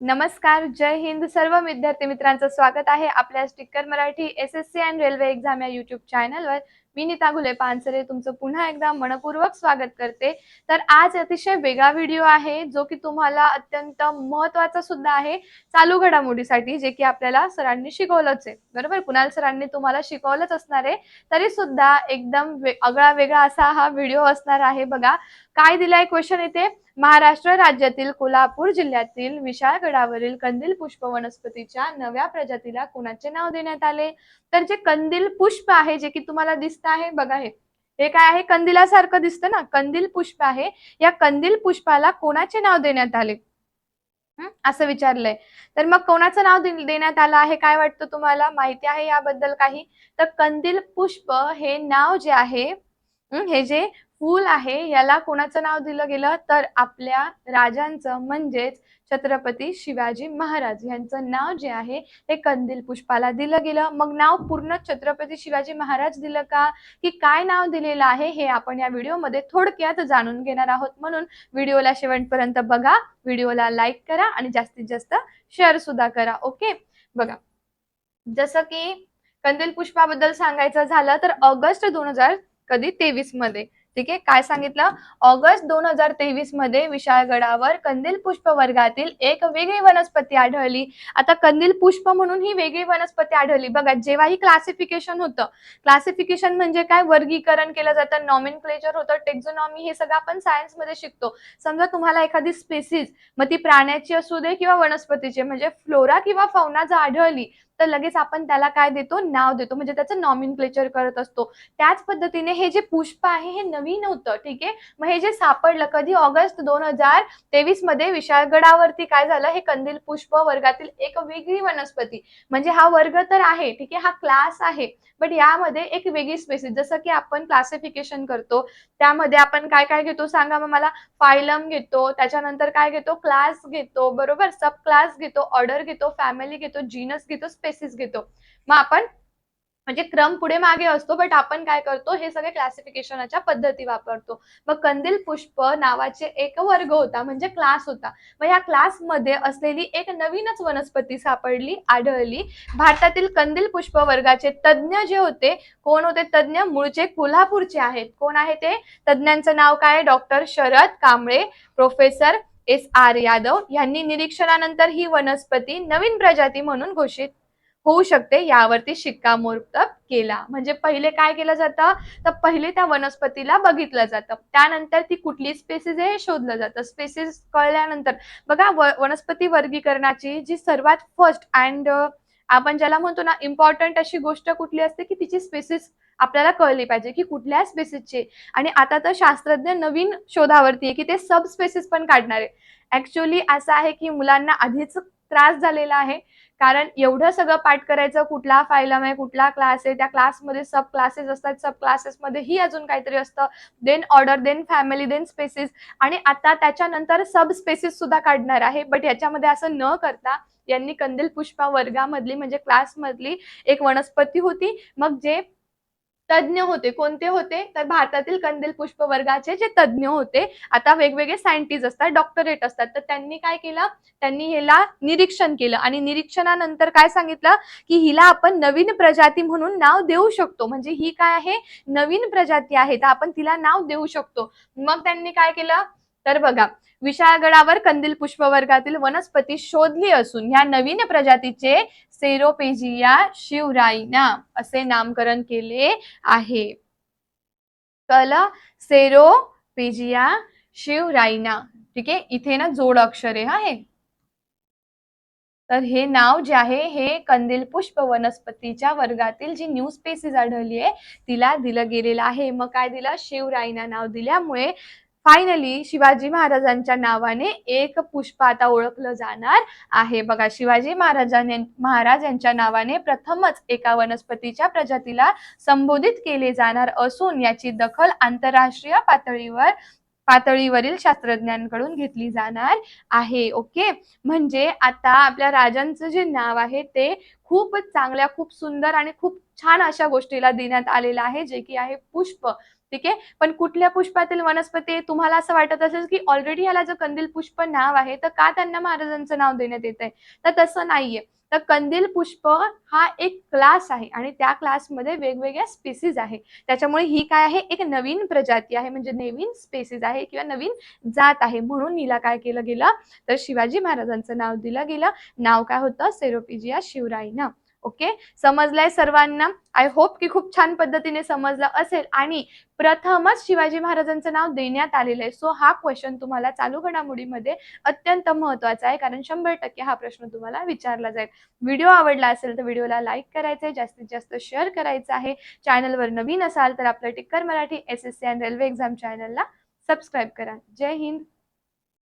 नमस्कार जय हिंद. सर्व विद्यार्थी मित्रांचं स्वागत आहे आपल्या sticker Marathi S S C and railway exam या युट्यूब चॅनलवर मी नीता घुले पानसरे तुमचं पुन्हा एकदा मनपूर्वक स्वागत करते. तर आज अतिशय वेगळा व्हिडिओ आहे जो की तुम्हाला अत्यंत महत्त्वाचा सुद्धा आहे चालू घडामोडीसाठी जे की आपल्याला सरांनी शिकवलंच आहे. बरोबर? कुणाल सरांनी तुम्हाला शिकवलंच असणार आहे तरी सुद्धा एकदम आगळा वेगळा असा हा व्हिडिओ असणार आहे बघा. काय दिलाय क्वेश्चन इथे? महाराष्ट्र राज्यातील कोल्हापूर जिल्ह्यातील विशाळगडावरील कंदील पुष्प वनस्पतीच्या नव्या प्रजातीला कुणाचे नाव देण्यात आले? तर जे कंदील पुष्प आहे जे की तुम्हाला दिसत आहे बघा हे. हे काय आहे? कंदिलासारखं दिसतं ना? कंदील पुष्प आहे. या कंदील पुष्पाला कोणाचे नाव देण्यात आले? असं विचारलंय. तर मग कोणाचं नाव देण्यात आलं आहे? काय वाटतं तुम्हाला? माहिती आहे याबद्दल काही? तर कंदील पुष्प हे नाव जे आहे हे जे फूल आहे याला कोणाचं नाव दिलं गेलं? तर आपल्या राजांचं म्हणजेच छत्रपती शिवाजी महाराज यांचं नाव जे आहे ते कंदील पुष्पाला दिलं गेलं. मग नाव पूर्ण छत्रपती शिवाजी महाराज दिलं का? की काय नाव दिलेलं आहे हे आपण या व्हिडिओमध्ये थोडक्यात जाणून घेणार आहोत. म्हणून व्हिडिओला शेवटपर्यंत बघा व्हिडिओला लाईक करा आणि जास्तीत जास्त शेअर सुद्धा करा ओके बघा जसं की कंदील पुष्पाबद्दल सांगायचं झालं तर ऑगस्ट दोन हजार कधी तेवीसमध्ये ठीक आहे? काय सांगितलं? ऑगस्ट दोन हजार तेवीसमध्ये विशाळगडावर कंदील पुष्प वर्गातील एक वेगळी वनस्पती आढळली. आता कंदील पुष्प म्हणून ही वेगळी वनस्पती आढळली. बघा जेव्हाही क्लासिफिकेशन होतं क्लासिफिकेशन म्हणजे काय? वर्गीकरण केलं जातं नॉमिन क्लेचर होतं टेक्झोनॉमी हे सगळं आपण सायन्समध्ये शिकतो. समजा तुम्हाला एखादी स्पेसिस मग ती प्राण्याची असू दे किंवा वनस्पतीची म्हणजे फ्लोरा किंवा फौना जर आढळली तर लगेच आपण त्याला काय देतो? नाव देतो. म्हणजे त्याचं नॉमिन क्लेचर करत असतो. त्याच पद्धतीने हे जे पुष्प आहे हे नवीन होतं ठीक आहे? मग हे जे सापडलं कधी ऑगस्ट दोन हजार तेवीसमध्ये विशाळगडावरती काय झालं? हे कंदील पुष्प वर्गातील एक वेगळी वनस्पती म्हणजे हा वर्ग तर आहे ठीक आहे? हा क्लास आहे बट यामध्ये एक वेगळी स्पेसिस जसं की आपण क्लासिफिकेशन करतो त्यामध्ये आपण काय काय घेतो? सांगा मग मला. फायलम घेतो त्याच्यानंतर काय घेतो? क्लास घेतो बरोबर? सब क्लास घेतो ऑर्डर घेतो फॅमिली घेतो जीनस घेतो स्पेसिस घेतो. मग आपण म्हणजे क्रम पुढे मागे असतो बट आपण काय करतो हे सगळे क्लासिफिकेशनच्या पद्धती वापरतो. मग कंदील पुष्प नावाचे एक वर्ग होता म्हणजे क्लास होता. मग या क्लासमध्ये असलेली एक नवीनच वनस्पती सापडली आढळली. भारतातील कंदील पुष्प वर्गाचे तज्ज्ञ जे होते कोण होते? तज्ज्ञ मूळचे कोल्हापूरचे आहेत. कोण आहे ते? तज्ज्ञांचं नाव काय? Doctor Sharad Kamble professor S R Yadav यांनी निरीक्षणानंतर ही वनस्पती नवीन प्रजाती म्हणून घोषित होऊ शकते यावरती शिक्कामोर्तब केला. म्हणजे पहिले काय केलं जातं? तर पहिले त्या वनस्पतीला बघितलं जातं. त्यानंतर ती कुठली स्पेसिस आहे हे शोधलं जातं. स्पेसिस कळल्यानंतर. बघा व- वनस्पती वर्गीकरणाची जी सर्वात फर्स्ट अँड आपण ज्याला म्हणतो ना इम्पॉर्टंट अशी गोष्ट कुठली असते की तिची स्पेसिस आपल्याला कळली पाहिजे की कुठल्या स्पेसिसचे आणि आता तर शास्त्रज्ञ नवीन शोधावरती आहे की ते सब स्पेसिस पण काढणार. आहे ऍक्च्युअली असं आहे की मुलांना आधीच त्रास झालेला आहे. कारण एवढं सगळं पाठ करायचं कुठला फायलम आहे कुठला क्लास आहे त्या क्लासमध्ये सब क्लासेस असतात सब क्लासेसमध्ये ही अजून काहीतरी असतं. Then order then family then species आणि आता त्याच्यानंतर सब स्पेसिस सुद्धा काढणार आहे. बट याच्यामध्ये असं न करता यांनी कंदील पुष्पा वर्गामधली म्हणजे क्लासमधली एक वनस्पती होती. मग जे तज्ज्ञ होते. कोणते होते? तर भारतातील कंदील पुष्प वर्गाचे जे तज्ज्ञ होते आता वेगवेगळे सायंटिस्ट असतात डॉक्टरेट असतात. तर त्यांनी काय केलं? त्यांनी हिला निरीक्षण केलं. आणि निरीक्षणानंतर काय सांगितलं? की हिला आपण नवीन प्रजाती म्हणून नाव देऊ शकतो. म्हणजे ही काय आहे? नवीन प्रजाती आहे. तर आपण तिला नाव देऊ शकतो. मग त्यांनी काय केलं? तर बघा विशाळगडावर कंदील पुष्प वर्गातील वनस्पती शोधली असून ह्या नवीन प्रजातीचे सेरोपेजिया शिवराईना असे नामकरण केले आहे. कल सेरोपेजिया शिवराईना ठीक आहे? इथे ना जोड अक्षरे आहे हा हे. तर हे नाव जे आहे हे कंदील पुष्प वनस्पतीच्या वर्गातील जी न्यू स्पेसिस आढळली आहे तिला दिलं गेलेलं आहे. मग काय दिलं? शिवराईना नाव दिल्यामुळे फायनली शिवाजी महाराजांच्या नावाने एक पुष्प आता ओळखलं जाणार आहे. बघा शिवाजी महाराजांनी महाराज यांच्या नावाने प्रथमच एका वनस्पतीच्या प्रजातीला संबोधित केले जाणार असून याची दखल आंतरराष्ट्रीय पातळीवर पातळीवरील शास्त्रज्ञांकडून घेतली जाणार आहे. ओके म्हणजे आता आपल्या राजांचं जे नाव आहे ते खूप चांगल्या खूप सुंदर आणि खूप छान अशा गोष्टीला देण्यात आलेलं आहे जे की आहे पुष्प. ठीक आहे? पण कुठल्या पुष्पातील वनस्पती तुम्हाला असं वाटत असेल की ऑलरेडी ह्याला जर कंदील पुष्प नाव आहे तर का त्यांना महाराजांचं नाव देण्यात येत आहे? तर तसं नाहीये. तर कंदील पुष्प हा एक क्लास आहे आणि त्या क्लासमध्ये वेगवेगळ्या स्पेसीज आहे. त्याच्यामुळे ही काय आहे? एक नवीन प्रजाती आहे. म्हणजे नवीन स्पेसीज आहे किंवा नवीन जात आहे. म्हणून हिला काय केलं गेलं? तर शिवाजी महाराजांचं नाव दिलं गेलं. नाव काय होतं? सेरोपिजिया शिवराई ओके समजलंय सर्वांना? आय होप की खूप छान पद्धतीने समजलं असेल. आणि प्रथमच शिवाजी महाराजांचं नाव देण्यात आलेलं आहे. सो हा क्वेश्चन तुम्हाला चालू घडामोडीमध्ये अत्यंत महत्त्वाचा आहे. कारण शंभर टक्के हा प्रश्न तुम्हाला विचारला जाईल. व्हिडिओ आवडला असेल तर व्हिडिओला लाईक करायचं आहे. जास्तीत जास्त शेअर करायचं आहे. चॅनलवर नवीन असाल तर आपलं ticker Marathi S S C and railway exam चॅनलला सबस्क्राईब करा. जय हिंद.